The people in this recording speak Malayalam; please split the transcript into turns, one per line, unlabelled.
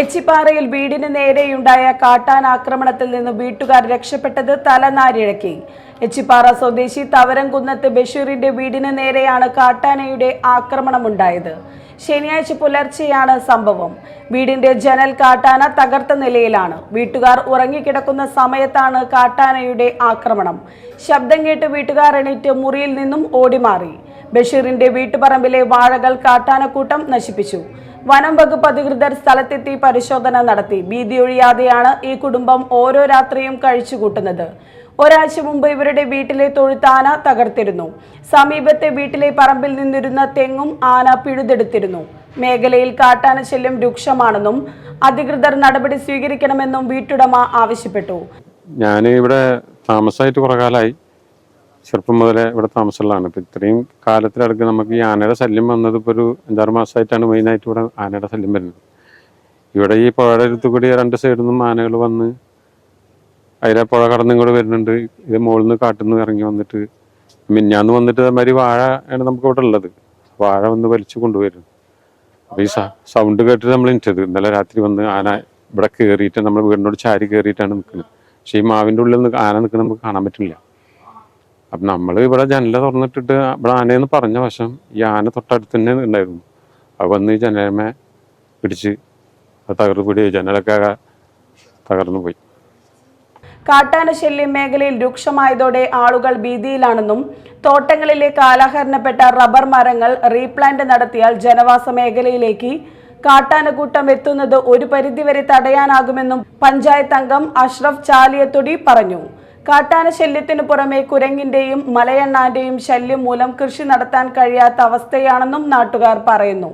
എച്ചിപ്പാറയിൽ വീടിന് നേരെയുണ്ടായ കാട്ടാൻ ആക്രമണത്തിൽ നിന്ന് വീട്ടുകാർ രക്ഷപ്പെട്ടത് തലനാരിഴക്കി. എച്ചിപ്പാറ സ്വദേശി തവരംകുന്നത്ത് ബഷീറിന്റെ വീടിന് നേരെയാണ് കാട്ടാനയുടെ ആക്രമണമുണ്ടായത്. ശനിയാഴ്ച പുലർച്ചെയാണ് സംഭവം. വീടിന്റെ ജനൽ കാട്ടാന തകർത്ത നിലയിലാണ്. വീട്ടുകാർ ഉറങ്ങിക്കിടക്കുന്ന സമയത്താണ് കാട്ടാനയുടെ ആക്രമണം. ശബ്ദം കേട്ട് വീട്ടുകാർ എണീറ്റ് മുറിയിൽ നിന്നും ഓടിമാറി. ബഷീറിന്റെ വീട്ടുപറമ്പിലെ വാഴകൾ കാട്ടാനക്കൂട്ടം നശിപ്പിച്ചു. വനം വകുപ്പ് അധികൃതർ സ്ഥലത്തെത്തി പരിശോധന നടത്തി. ഭീതിയൊഴിയാതെയാണ് ഈ കുടുംബം ഓരോ രാത്രിയും കഴിച്ചുകൂട്ടുന്നത്. ഒരാഴ്ച മുമ്പ് ഇവരുടെ വീട്ടിലെ തൊഴുത്താന തകർത്തിരുന്നു. സമീപത്തെ വീട്ടിലെ പറമ്പിൽ നിന്നിരുന്ന തെങ്ങും ആന പിഴുതെടുത്തിരുന്നു. മേഖലയിൽ കാട്ടാന ശല്യം രൂക്ഷമാണെന്നും അധികൃതർ നടപടി സ്വീകരിക്കണമെന്നും വീട്ടുടമ ആവശ്യപ്പെട്ടു.
ഞാൻ ഇവിടെ താമസമായിട്ട് കുറേ കാലമായി ചെറുപ്പം മുതലേ ഇവിടെ താമസമുള്ളതാണ്. ഇപ്പം ഇത്രയും കാലത്തിലടക്ക് നമുക്ക് ഈ ആനയുടെ ശല്യം വന്നത് ഇപ്പോൾ ഒരു അഞ്ചാറ് മാസമായിട്ടാണ് മെയിനായിട്ട് ഇവിടെ ആനയുടെ ശല്യം വരുന്നത്. ഇവിടെ ഈ പുഴയുടെ അടുത്ത് കൂടി രണ്ട് സൈഡിൽ നിന്നും ആനകൾ വന്ന് അതിലെ പുഴ കടന്നും ഇങ്ങോട്ട് വരുന്നുണ്ട്. ഇത് മുകളിൽ നിന്ന് കാട്ടിൽ നിന്ന് ഇറങ്ങി വന്നിട്ട് മിന്നാന്ന് വന്നിട്ട് അതേമാതിരി വാഴ ആണ് നമുക്ക് ഇവിടെ ഉള്ളത്. വാഴ വന്ന് വലിച്ചു കൊണ്ടുവരുന്നു. അപ്പം ഈ സൗണ്ട് കേട്ടിട്ട് നമ്മൾ ഇനിച്ചത് ഇന്നലെ രാത്രി വന്ന് ആന ഇവിടെ കയറിയിട്ട് നമ്മൾ വീടിനോട് ചാരി കയറിയിട്ടാണ് നിൽക്കുന്നത്. പക്ഷേ ഈ മാവിന്റെ ഉള്ളിൽ നിന്ന് ആന നിൽക്കുന്നത് നമുക്ക് കാണാൻ പറ്റില്ല. അപ്പൊ നമ്മൾ ഇവിടെ ജനല തുറന്നിട്ടിട്ട് ഇവിടെ ആനയെന്ന് പറഞ്ഞ വശം ഈ ആന തൊട്ടടുത്ത് തന്നെ ഉണ്ടായിരുന്നു. അത് വന്ന് ഈ ജനലമേ പിടിച്ച് അത് തകർന്നു പിടി ജനലൊക്കെ തകർന്നു പോയി.
കാട്ടാന ശല്യം മേഖലയിൽ രൂക്ഷമായതോടെ ആളുകൾ ഭീതിയിലാണെന്നും തോട്ടങ്ങളിലെ കാലഹരണപ്പെട്ട റബ്ബർ മരങ്ങൾ റീപ്ലാന്റ് നടത്തിയാൽ ജനവാസ മേഖലയിലേക്ക് കാട്ടാനക്കൂട്ടം എത്തുന്നത് ഒരു പരിധിവരെ തടയാനാകുമെന്നും പഞ്ചായത്ത് അംഗം അഷ്റഫ് ചാലിയത്തൊടി പറഞ്ഞു. കാട്ടാന ശല്യത്തിനു പുറമെ കുരങ്ങിന്റെയും മലയണ്ണാന്റെയും ശല്യം മൂലം കൃഷി നടത്താൻ കഴിയാത്ത അവസ്ഥയാണെന്നും നാട്ടുകാർ പറയുന്നു.